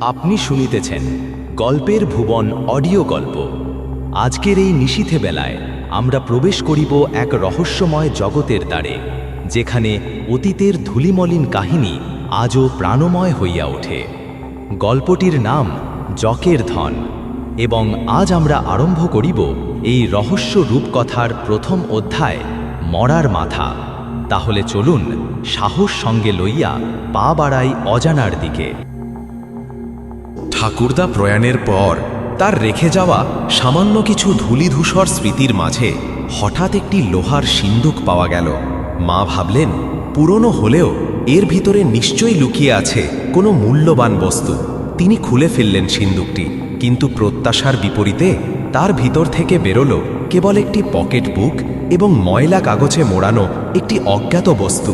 আপনি শুনিতেছেন গল্পের ভুবন অডিও গল্প। আজকের এই নিশীথে বেলায় আমরা প্রবেশ করিব এক রহস্যময় জগতের দ্বারে, যেখানে অতীতের ধুলিমলিন কাহিনী আজও প্রাণময় হইয়া ওঠে। গল্পটির নাম জকের ধন, এবং আজ আমরা আরম্ভ করিব এই রহস্য রূপকথার প্রথম অধ্যায়, মরার মাথা। তাহলে চলুন সাহস সঙ্গে লইয়া পা বাড়াই অজানার দিকে। ঠাকুরদা প্রয়াণের পর তার রেখে যাওয়া সামান্য কিছু ধূলিধূসর স্মৃতির মাঝে হঠাৎ একটি লোহার সিন্দুক পাওয়া গেল। মা ভাবলেন, পুরনো হলেও এর ভিতরে নিশ্চয়ই লুকিয়ে আছে কোনো মূল্যবান বস্তু। তিনি খুলে ফেললেন সিন্দুকটি, কিন্তু প্রত্যাশার বিপরীতে তার ভিতর থেকে বেরোলো কেবল একটি পকেট বুক এবং ময়লা কাগজে মোড়ানো একটি অজ্ঞাত বস্তু।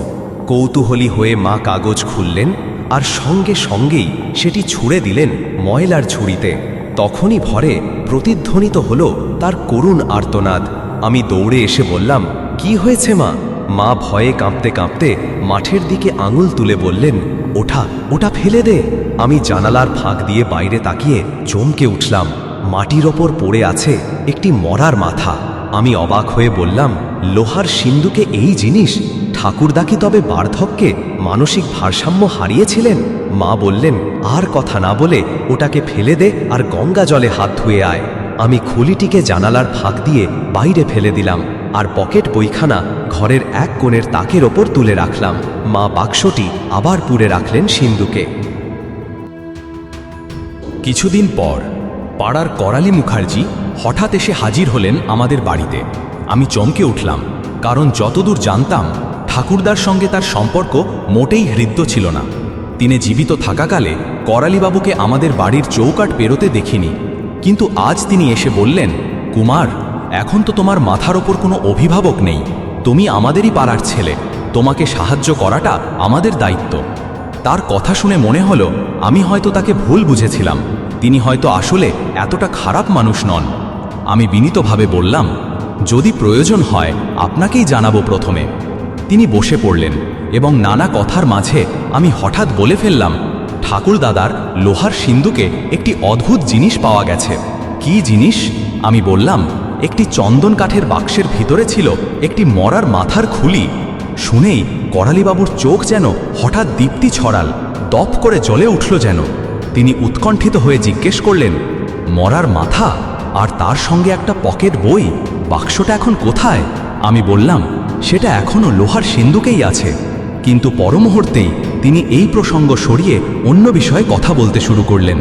কৌতূহলী হয়ে মা কাগজ খুললেন আর সঙ্গে সঙ্গেই সেটি ছুঁড়ে দিলেন ময়লার ঝুড়িতে। তখনই ভরে প্রতিধ্বনিত হল তার করুণ আর্তনাদ। আমি দৌড়ে এসে বললাম, কি হয়েছে মা? মা ভয়ে কাঁপতে কাঁপতে মাঠের দিকে আঙুল তুলে বললেন, ওঠা, ওটা ফেলে দে। আমি জানালার ফাঁক দিয়ে বাইরে তাকিয়ে চমকে উঠলাম। মাটির ওপর পড়ে আছে একটি মরার মাথা। আমি অবাক হয়ে বললাম, লোহার সিন্ধুকে এই জিনিস? ঠাকুরদা কি তবে বার্ধক্যে মানসিক ভারসাম্য হারিয়েছিলেন? মা বললেন, আর কথা না বলে ওটাকে ফেলে দে আর গঙ্গা জলে হাত ধুয়ে আয়। আমি খুলিটিকে জানালার ফাঁক দিয়ে বাইরে ফেলে দিলাম আর পকেট বইখানা ঘরের এক কোণের তাকের ওপর তুলে রাখলাম। মা বাক্সটি আবার পুড়ে রাখলেন সিন্ধুকে। কিছুদিন পর পাড়ার করালি মুখার্জি হঠাৎ এসে হাজির হলেন আমাদের বাড়িতে। আমি চমকে উঠলাম, কারণ যতদূর জানতাম ঠাকুরদার সঙ্গে তার সম্পর্ক মোটেই হৃদ্য ছিল না। তিনি জীবিত থাকাকালে করালিবাবুকে আমাদের বাড়ির চৌকাট পেরোতে দেখিনি। কিন্তু আজ তিনি এসে বললেন, কুমার, এখন তো তোমার মাথার ওপর কোনো অভিভাবক নেই। তুমি আমাদেরই পাড়ার ছেলে। তোমাকে সাহায্য করাটা আমাদের দায়িত্ব। তার কথা শুনে মনে হলো, আমি হয়তো তাকে ভুল বুঝেছিলাম। তিনি হয়তো আসলে এতটা খারাপ মানুষ নন। আমি বিনীতভাবে বললাম, যদি প্রয়োজন হয়, আপনাকেই জানাব প্রথমে। তিনি বসে পড়লেন এবং নানা কথার মাঝে আমি হঠাৎ বলে ফেললাম, ঠাকুর দাদার লোহার সিন্ধুকে একটি অদ্ভুত জিনিস পাওয়া গেছে। কী জিনিস? আমি বললাম, একটি চন্দন কাঠের বাক্সের ভিতরে ছিল একটি মরার মাথার খুলি। শুনেই করালিবাবুর চোখ যেন হঠাৎ দীপ্তি ছড়াল, দপ করে জ্বলে উঠল যেন। তিনি উৎকণ্ঠিত হয়ে জিজ্ঞেস করলেন, মরার মাথা? আর তার সঙ্গে একটা পকেট বই? বাক্সটা এখন কোথায়? আমি বললাম সেটা এখনও লোহার সিন্ধুকেই আছে। কিন্তু পরমুহূর্তেই তিনি এই প্রসঙ্গ সরিয়ে অন্য বিষয়ে কথা বলতে শুরু করলেন।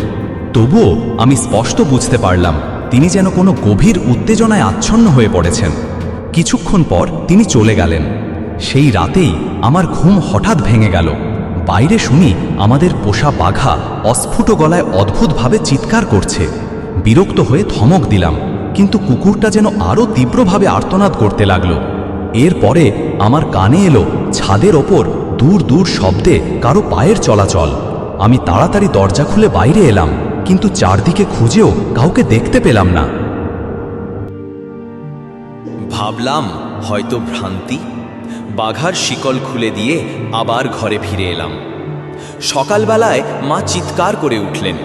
তবুও আমি স্পষ্ট বুঝতে পারলাম, তিনি যেন কোনো গভীর উত্তেজনায় আচ্ছন্ন হয়ে পড়েছেন। কিছুক্ষণ পর তিনি চলে গেলেন। সেই রাতেই আমার ঘুম হঠাৎ ভেঙে গেল। বাইরে শুনি আমাদের পোষা বাঘা অস্ফুট গলায় অদ্ভুতভাবে চিৎকার করছে। বিরক্ত হয়ে ধমক দিলাম, কিন্তু কুকুরটা যেন আরও তীব্রভাবে আর্তনাদ করতে লাগল। এরপরে আমার কানে এলো ছাদের ওপর দূর দূর শব্দে কারও পায়ের চলাচল। আমি তাড়াতাড়ি দরজা খুলে বাইরে এলাম, কিন্তু চারদিকে খুঁজেও কাউকে দেখতে পেলাম না। ভাবলাম হয়তো ভ্রান্তি, বাঘার শিকল খুলে দিয়ে আবার ঘরে ফিরে এলাম। সকালবেলায় মা চিৎকার করে উঠলেন।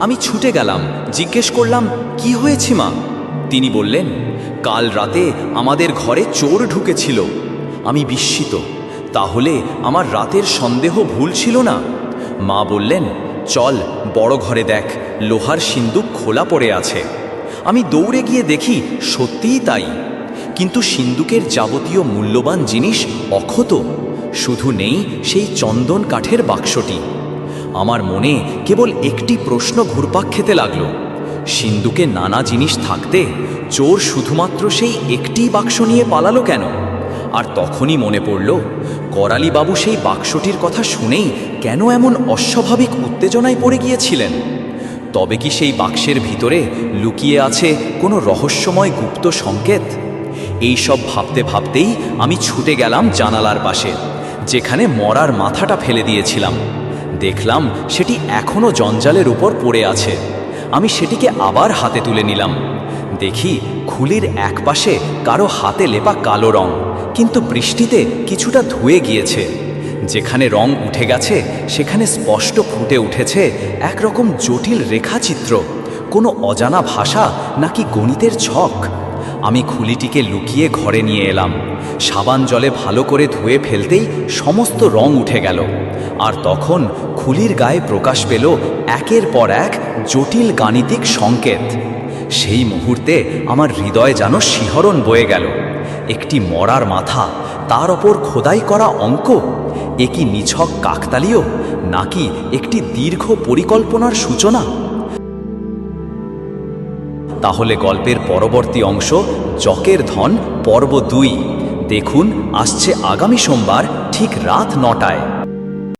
আমি ছুটে গেলাম, জিজ্ঞেস করলাম, কি হয়েছে মা? তিনি বললেন, কাল রাতে আমাদের ঘরে চোর ঢুকেছিল। আমি বিস্মিত। তাহলে আমার রাতের সন্দেহ ভুল ছিল না? মা বললেন, চল, বড় ঘরে দেখ, লোহার সিন্দুক খোলা পড়ে আছে। আমি দৌড়ে গিয়ে দেখি সত্যিই তাই। কিন্তু সিন্দুকের যাবতীয় মূল্যবান জিনিস অক্ষত। শুধু নেই সেই চন্দন কাঠের বাক্সটি। আমার মনে কেবল একটি প্রশ্ন ঘুরপাক খেতে লাগল। সিন্দুকে নানা জিনিস থাকতে চোর শুধুমাত্র সেই একটি বাক্স নিয়ে পালালো কেন? আর তখনই মনে পড়ল, করালিবাবু সেই বাক্সটির কথা শুনেই কেন এমন অস্বাভাবিক উত্তেজনায় পড়ে গিয়েছিলেন? তবে কি সেই বাক্সের ভিতরে লুকিয়ে আছে কোনো রহস্যময় গুপ্ত সংকেত? এই সব ভাবতে ভাবতেই আমি ছুটে গেলাম জানালার পাশে, যেখানে মরার মাথাটা ফেলে দিয়েছিলাম। দেখলাম সেটি এখনও জঞ্জালের উপর পড়ে আছে। আমি সেটিকে আবার হাতে তুলে নিলাম। দেখি খুলির এক পাশে কারও হাতে লেপা কালো রং, কিন্তু বৃষ্টিতে কিছুটা ধুয়ে গিয়েছে। যেখানে রং উঠে গেছে, সেখানে স্পষ্ট ফুটে উঠেছে একরকম জটিল রেখাচিত্র, কোনো অজানা ভাষা নাকি গণিতের ছক। আমি খুলিটিকে লুকিয়ে ঘরে নিয়ে এলাম। সাবান জলে ভালো করে ধুয়ে ফেলতেই সমস্ত রং উঠে গেল। আর তখন খুলির গায়ে প্রকাশ পেল একের পর এক জটিল গাণিতিক সংকেত। সেই মুহূর্তে আমার হৃদয় যেন শিহরণ বয়ে গেল। একটি মরার মাথা, তার ওপর খোদাই করা অঙ্ক? এ কি নিছক কাকতালীয়, নাকি একটি দীর্ঘ পরিকল্পনার সূচনা? তাহলে গল্পের পরবর্তী অংশ, জকের ধন, পর্ব দুই। দেখুন, আসছে আগামী সোমবার, ঠিক রাত নটায়।